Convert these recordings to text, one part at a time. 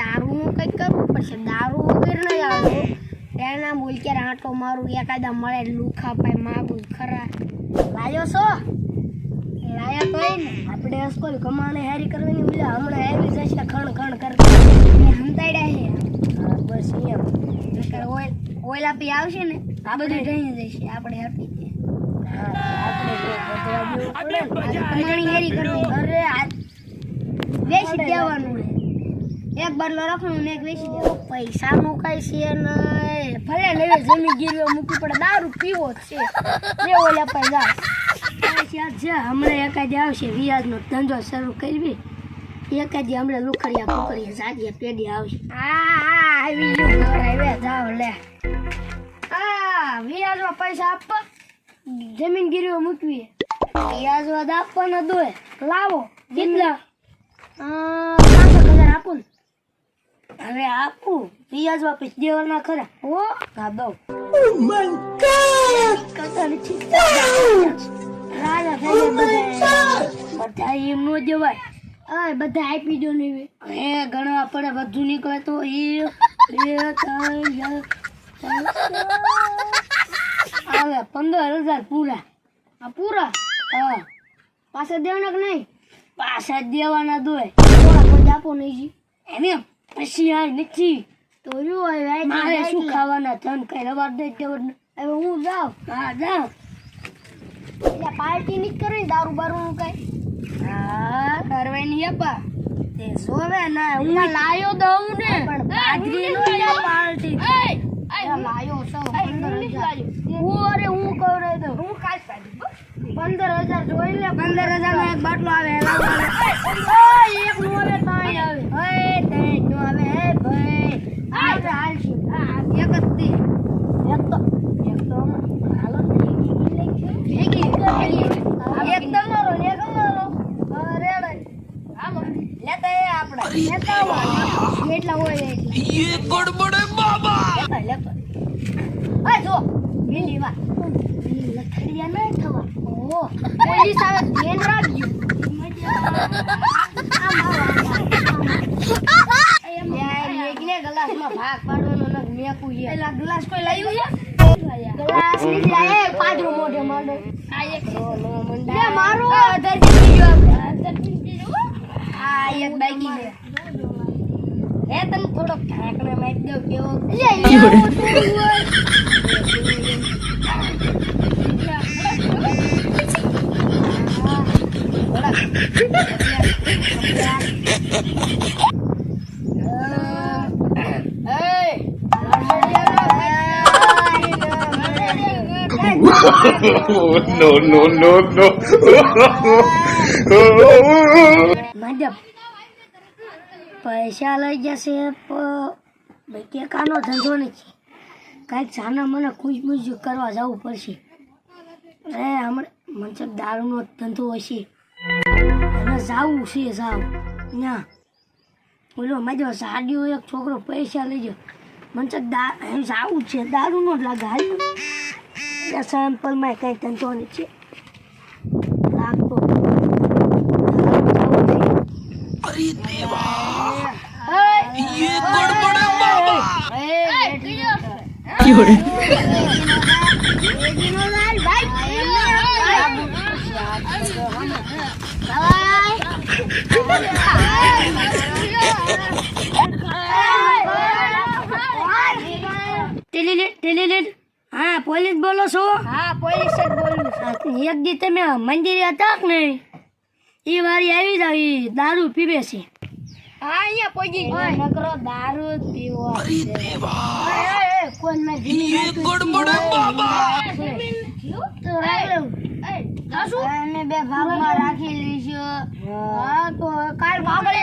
દારૂનું કંઈક કરવું પડશે. દારૂ વગર નહીં આવે એના બોલ કે આંટો મારું એકાદા મળે લુખા પાય માગું ખરા. લાયો છો? લાયા કોઈ ને? આપણે સ્કૂલ કમાને હેરી કરવાની મજા હમણાં હેરી જશે ખણ ખણ કરતા એ છે. બસ એમ. ઓઇલ ઓઇલ આપી આવશે ને આ બધું જઈ જશે. આપણે હટી કમાણી હેરી કરવી. અરે આ વેચી દેવાનું એક બદલો રાખવાનું ને એક વેચી દેવો પૈસા મુકાય છે નહીં. ભલે લેવે જમીન ગીરવે મૂકવી પડે. દારૂ પીવો છે. પર જાય પૈસા એકાદ આવશે વ્યાજનો ધંધો શરૂ કરવી. એકાદ હમણાં લુખડિયા પુકડિયા જાગીએ, પેઢી આવશે. હા હા આવી ગયું ઘર આવે જાવ, લે. હા વ્યાજમાં પૈસા આપવા જમીન ગીરીઓ મૂકવી. વ્યાજમાં આપવાના દોય. લાવો, કેટલા? પાંસઠ હજાર આપું ને. હવે આપું. પિયાજ વાપસ દેવાના ખરા. હો? હા દઉં કરતા નથી. રાજા થઈ ગયા બધા બધા એમ નો જવાય આ બધા આપી દો ને હે ગણવા પડે બધું નીકળે તો એ આવે પંદર હજાર પૂરા. આ પૂરા? હા. પાછા દેવાના કે નહીં? પાછા દેવાના દોય થોડા આપો નહીં જી એમ એમ? પછી આ નથી. તો જો હવે મારે શું ખાવાના ધન કઈ રવા દે હવે હું જાઉં. હા જાઉં એટલે પાર્ટી નહીં કરવી દારૂ બારૂ નું કઈ? હા કરવાય નહીં અપા તે સોવે ના હું લાયો દઉં ને. પણ બાજરી નો પાર્ટી. લાયો છો પંદર હજાર. હું અરે હું કવરાઈ દઉં હું કાલ પંદર હજાર જોઈ લે. પંદર હજાર નો એક બાટલો આવે. એક નો આવે ત્રણ આવે. ત્રણ હે ભાઈ હાલ છે એક જ તે એક તો એક તો હાલો ભેગી એક તો મારો ને એક લેતા એ આપણે. લેતા હોય એ ગડબડે બાબા! લેતા વાત. બિલી લખડિયા ન થવા. ઓ પોલીસ આવે ધ્યાન રાખ્યું ભાગ પાડવાનો નથી મેકું છે પેલા ગ્લાસ કોઈ લાવ્યું છે? ગ્લાસ લીધા એ પાદરો મોઢે માંડો. આ એક નો મંડા. મારો આધાર પીડી ગયો આ એક બાકી છે. હે તને થોડોક ઢાંકણે મારી દઉં કેવો no no no no મતલબ પૈસા લઈ જશે ભાઈ કે કાનો ધંધો નથી. કાંઈક સાના મને ખુશબુશ કરવા જવું પડશે. એ હમણાં મનસક દારૂનો ધંધો હશે. અને જાવું છે જાવ ના. બોલો મજો સાડીઓ એક છોકરો, પૈસા લઈ મને તો દા જાવું છે. દારૂનો જ લાગે સેમ્પલમાં કંઈ ધંધો નથી લાગતો अरे देवा ये गड़बड़ है बाबा હા પોલીસ બોલો છો? હા પોલીસ એક દી તમે મંદિરે હતા ને એ વારી આવી જાવ એ દારૂ પીવે છે. હા અહીંયા પોગી નકરો દારૂ પીવો બે ભાગમાં રાખી લઈશું કાલ બાબડે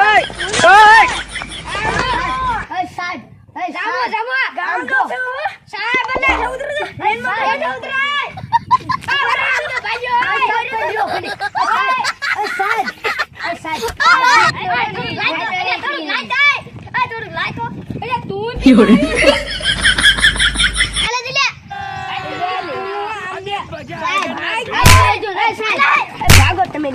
આલે દિલ્યા ભાગો તમે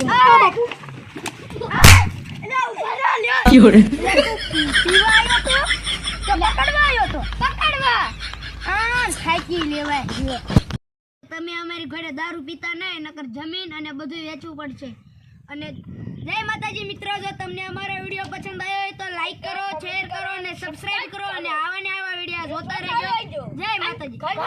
તમે અમારી ઘરે દારૂ પીતા નહીં, નકર જમીન અને બધું વેચવું પડશે. અને જય માતાજી મિત્રો, જો તમને અમારો 外国